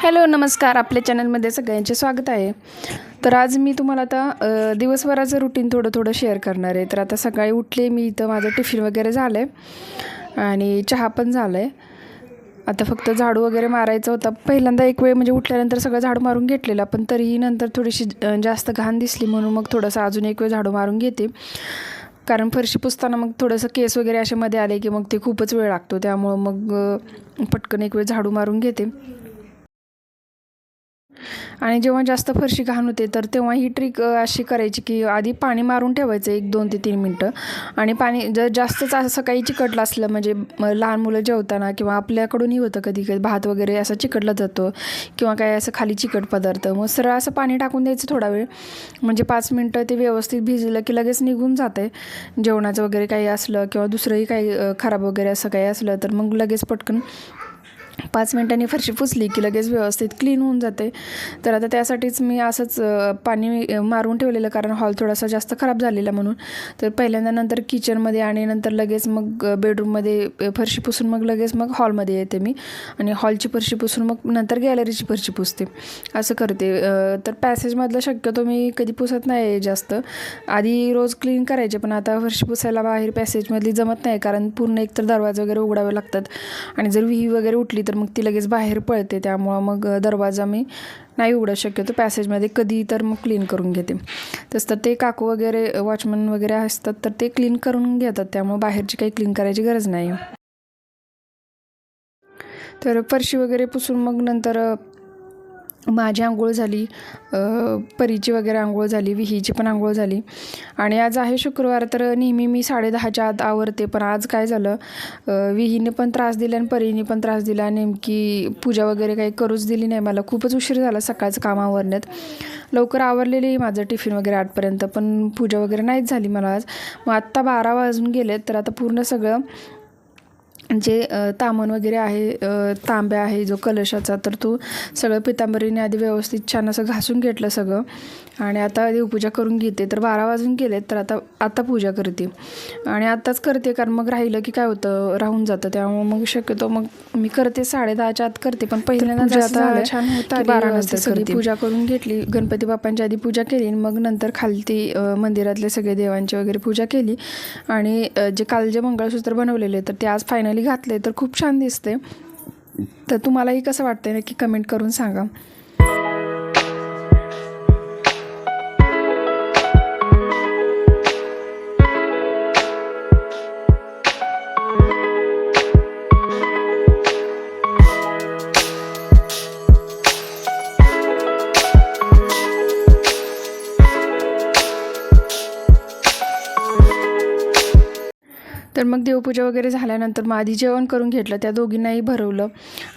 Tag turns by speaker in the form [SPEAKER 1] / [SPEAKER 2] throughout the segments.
[SPEAKER 1] Hello नमस्कार. आपल्या चॅनलमध्ये सगळ्यांचे स्वागत आहे. तर आज मी तुम्हाला आता दिवसभराचं रुटीन थोडं थोडं शेअर करणार आहे. तर आता सकाळी उठले मी इथं माझं टिफिन वगैरे झालं आहे आणि चहा पण झालं आहे आता फक्त झाडू वगैरे मारायचा होता. पहिल्यांदा एक वेळ म्हणजे उठल्यानंतर सगळं झाडू मारून घेतलेला पण तरीही नंतर थोडीशी जास्त घाण दिसली म्हणून मग थोडंसं अजून एक वेळ झाडू मारून घेते. कारण फरशी पुसताना मग थोडंसं केस वगैरे असे मध्ये आले की मग ते खूपच वेळ लागतो. त्यामुळं मग पटकन एक वेळ झाडू मारून घेते. आणि जेव्हा जास्त फरशी घाण होते तर तेव्हा ही ट्रिक अशी करायची की आधी पाणी मारून ठेवायचं एक दोन ते तीन मिनटं. आणि पाणी जर जास्तच असं काही चिकटलं असलं म्हणजे लहान मुलं जेवताना किंवा आपल्याकडूनही होतं कधी कधी भात वगैरे असं चिकटला जातो किंवा काय असं खाली चिकट पदार्थ मग सरळ असं पाणी टाकून द्यायचं थोडा वेळ. म्हणजे पाच मिनटं ते व्यवस्थित भिजलं की लगेच निघून जाते जेवणाचं वगैरे काही असलं किंवा दुसरंही काही खराब वगैरे असं काही असलं तर मग लगेच पटकन पाच मिनटांनी फरशी पुसली की लगेच व्यवस्थित क्लीन होऊन जाते. तर आता त्यासाठीच मी असंच पाणी मारून ठेवलेलं कारण हॉल थोडासा जास्त खराब झालेला म्हणून. तर पहिल्यांदा नंतर किचनमध्ये आणि नंतर लगेच मग बेडरूममध्ये फरशी पुसून मग लगेच मग हॉलमध्ये येते मी. आणि हॉलची फरशी पुसून मग नंतर गॅलरीची फरशी पुसते. असं करते. तर पॅसेजमधलं शक्यतो मी कधी पुसत नाही जास्त. आधी रोज क्लीन करायचे पण आता फरशी पुसायला बाहेर पॅसेजमधली जमत नाही कारण पूर्ण एकतर दरवाजे वगैरे उघडावे लागतात. आणि जर विही वगैरे उठली तर मग ती लगेच बाहेर पळते. त्यामुळं मग दरवाजा मी नाही उघडत शक्यतो. पॅसेजमध्ये कधी तर मग क्लीन करून घेते. तसं तर ते काकू वगैरे वॉचमन वगैरे असतात तर ते क्लीन करून घेतात. त्यामुळं बाहेरची काही क्लीन करायची गरज नाही. तर फरशी वगैरे पुसून मग नंतर माझी आंघोळ झाली परीची वगैरे आंघोळ झाली विहीची पण आंघोळ झाली. आणि आज आहे शुक्रवार तर नेहमी मी साडेदहाच्या आत आवरते. पण आज काय झालं विहीने पण त्रास दिला आणि परीने पण त्रास दिला. नेमकी पूजा वगैरे काही करूच दिली नाही. मला खूपच उशीर झाला सकाळचं काम आवरण्यात. लवकर आवरलेली माझं टिफिन वगैरे आठपर्यंत पण पूजा वगैरे नाहीच झाली मला आज. मग आत्ता बारा वाजून गेलेत तर आता पूर्ण सगळं जे तामण वगैरे आहे तांब्या आहे जो कलशाचा तर तो सगळं पितांबरीने आधी व्यवस्थित छान असं घासून घेतलं सगळं. आणि आता देवपूजा करून घेते. तर बारा वाजून गेलेत तर आता आता पूजा करते. आणि आत्ताच करते कारण मग राहिलं की काय होतं राहून जातं. त्यामुळे मग शक्यतो मग मी करते साडे दहाच्या आत करते पण पहिल्यांदा
[SPEAKER 2] आता छान होत
[SPEAKER 1] बारा नंतर सगळी. पूजा करून घेतली. गणपती बाप्पांची आधी पूजा केली मग नंतर खालती मंदिरातले सगळे देवांची वगैरे पूजा केली. आणि जे काल जे मंगळसूत्र बनवलेले तर ते आज फायनली घातले तर खूप छान दिसते तर तुम्हालाही कसं वाटतंय नक्की कमेंट करून सांगा. तर मग देवपूजा वगैरे झाल्यानंतर मग आधी जेवण करून घेतलं त्या दोघींनाही भरवलं.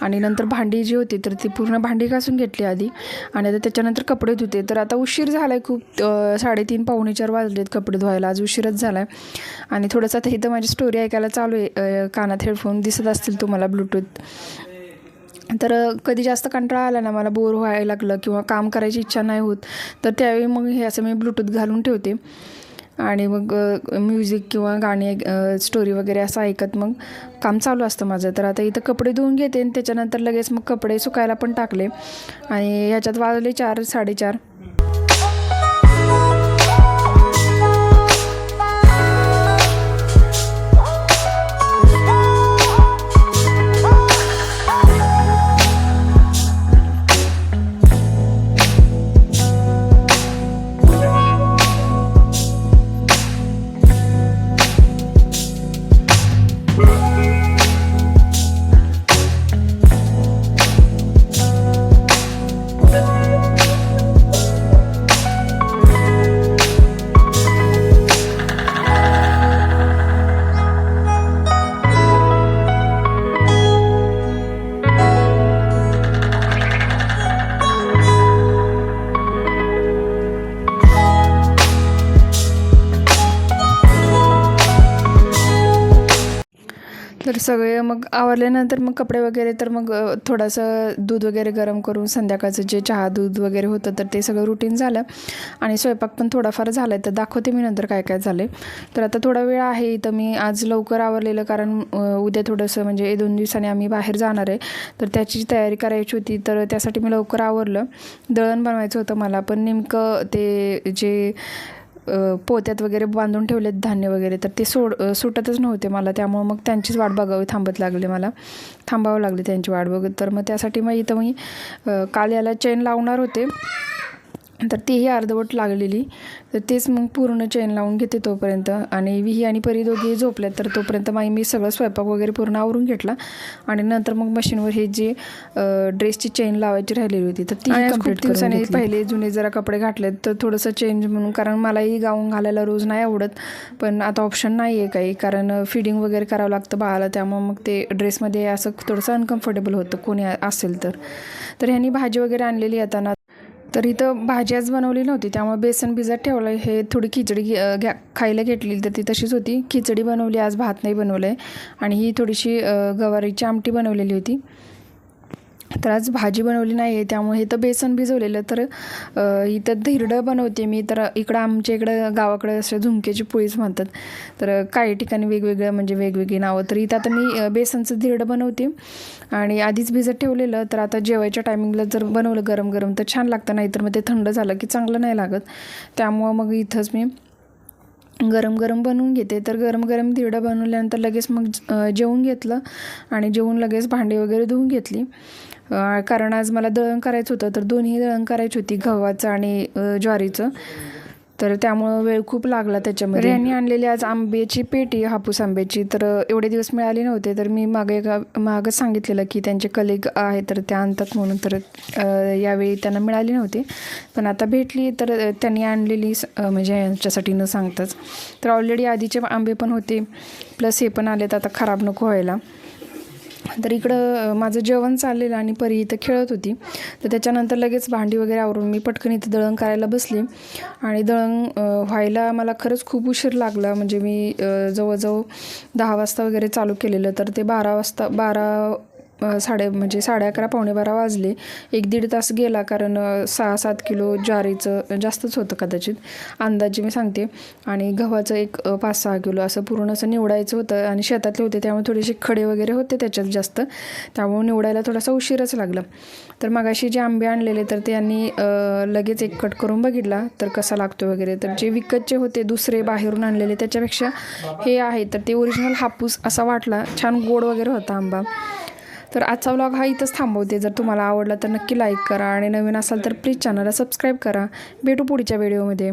[SPEAKER 1] आणि नंतर भांडी जी होती तर ती पूर्ण भांडी घासून घेतली आधी. आणि आता त्याच्यानंतर कपडे धुते. तर आता उशीर झाला आहे खूप साडेतीन पावणे चार वाजलेत कपडे धुवायला. आज उशीरच झाला आहे आणि थोडंसं आता इथं माझी स्टोरी ऐकायला चालू आहे. कानात हेडफोन दिसत असतील तुम्हाला ब्लूटूथ तर कधी जास्त कंटाळा आला ना मला बोर व्हायला लागलं किंवा काम करायची इच्छा नाही होत तर त्यावेळी मग हे असं मी ब्लूटूथ घालून ठेवते. आणि मग म्युझिक किंवा गाणी स्टोरी वगैरे असं ऐकत मग काम चालू असतं माझं. तर आता इथं कपडे धुवून घेते आणि त्याच्यानंतर लगेच मग कपडे सुकायला पण टाकले. आणि ह्याच्यात वाजले चार साडेचार. तर सगळे मग आवरल्यानंतर मग कपडे वगैरे तर मग थोडंसं दूध वगैरे गरम करून संध्याकाळचं जे चहा दूध वगैरे होतं तर ते सगळं रुटीन झालं. आणि स्वयंपाक पण थोडाफार झाला आहे तर दाखवते मी नंतर काय काय झालं तर आता थोडा वेळ आहे तर मी आज लवकर आवरलेलं कारण उद्या थोडंसं म्हणजे दोन दिवसांनी आम्ही बाहेर जाणार आहे. तर त्याची तयारी करायची होती. तर त्यासाठी मी लवकर आवरलं. दळण बनवायचं होतं मला. पण नेमकं ते जे पोत्यात वगैरे बांधून ठेवलेत धान्य वगैरे तर ते सोड सुटतच नव्हते मला. त्यामुळं मग त्यांचीच वाट बघावी थांबत लागले मला. थांबावं लागले त्यांची वाट बघत. तर मग त्यासाठी मग इथं मी काल याला चेन लावणार होते. तर तीही अर्धवट लागलेली. तर तेच मग पूर्ण चेन लावून घेते तोपर्यंत. आणि विही आणि परी दोघी झोपल्यात तर तोपर्यंत मग मी सगळं स्वयंपाक वगैरे पूर्ण आवरून घेतला. आणि नंतर मग मशीनवर हे जे ड्रेसची चेन लावायची राहिलेली होती तर ती खूप दिवसांनी पहिले जुने जरा कपडे घातलेत तर थोडंसं चेंज म्हणून कारण मलाही गाऊन घालायला रोज नाही आवडत. पण आता ऑप्शन नाही आहे काही कारण फिडिंग वगैरे करावं लागतं बाळाला त्यामुळं मग ते ड्रेसमध्ये असं थोडंसं अनकम्फर्टेबल होतं कोणी असेल तर. तर ह्यांनी भाजी वगैरे आणलेली येताना तर इथं भाजी आज बनवली नव्हती त्यामुळे बेसन भिजत ठेवलं हे थोडी खिचडी घे- घ्या खायला घेतली तर ती तशीच होती. खिचडी बनवली आज भात नाही बनवलं आहे आणि ही थोडीशी गवारीची आमटी बनवलेली होती. तर आज भाजी बनवली नाही आहे त्यामुळे हे तर बेसन भिजवलेलं तर इथं धिरडं बनवते मी. तर इकडं आमच्या इकडं गावाकडं असं झुमक्याची पोळीच म्हणतात. तर काही ठिकाणी वेगवेगळं म्हणजे वेगवेगळी नावं. तर इथं आता मी बेसनचं धिरडं बनवते. आणि आधीच भिजत ठेवलेलं. तर आता जेवायच्या टायमिंगला जर बनवलं गरम गरम तर छान लागतं. नाही तर मग ते थंड झालं की चांगलं नाही लागत. त्यामुळं मग इथंच मी गरम गरम बनवून घेते. तर गरम गरम धिरडं बनवल्यानंतर लगेच मग जेवून घेतलं. आणि जेवून लगेच भांडी वगैरे धुवून घेतली. कारण आज मला दळण करायचं होतं तर दोन्ही दळण करायची होती गव्हाचं आणि ज्वारीचं. तर त्यामुळं वेळ खूप लागला त्याच्यामध्ये. यांनी आणलेली आज आंब्याची पेटी हापूस आंब्याची. तर एवढे दिवस मिळाली नव्हते तर मी मागे एका मागच सांगितलेलं की त्यांचे कलिग आहे तर त्या आणतात म्हणून. तर यावेळी त्यांना मिळाली नव्हती. पण आता भेटली तर त्यांनी आणलेली म्हणजे यांच्यासाठी न सांगताच. तर ऑलरेडी आधीचे आंबे पण होते प्लस हे पण आलेत आता खराब नको व्हायला. तर इकडं माझं जेवण चाललेलं आणि परी इथं खेळत होती. तर त्याच्यानंतर लगेच भांडी वगैरे आवरून मी पटकन इथं दळण करायला बसली. आणि दळण व्हायला मला खरंच खूप उशीर लागला. म्हणजे मी जवळजवळ दहा वाजता वगैरे चालू केलेलं. तर ते बारा वाजता बारा साडे म्हणजे साडे अकरा पावणे बारा वाजले. एक दीड तास गेला कारण सहा सात किलो ज्वारीचं जास्तच होतं कदाचित. अंदाजे मी सांगते. आणि गव्हाचं एक पाच सहा किलो असं पूर्ण असं निवडायचं होतं. आणि शेतातले होते त्यामुळे थोडेसे खडे वगैरे होते त्याच्यात जास्त. त्यामुळे निवडायला थोडासा उशीरच लागला. तर मगाशी जे आंबे आणलेले तर ते यांनी लगेच एक कट करून बघितला. तर कसा लागतो वगैरे. तर जे विकतचे होते दुसरे बाहेरून आणलेले त्याच्यापेक्षा हे आहे. तर ते ओरिजिनल हापूस असा वाटला. छान गोड वगैरे होता आंबा. तर आजचा व्लॉग हा इथंच थांबवते. जर तुम्हाला आवडला तर नक्की लाईक करा आणि नवीन असाल तर प्लीज चॅनलला सबस्क्राईब करा. भेटू पुढच्या व्हिडिओमध्ये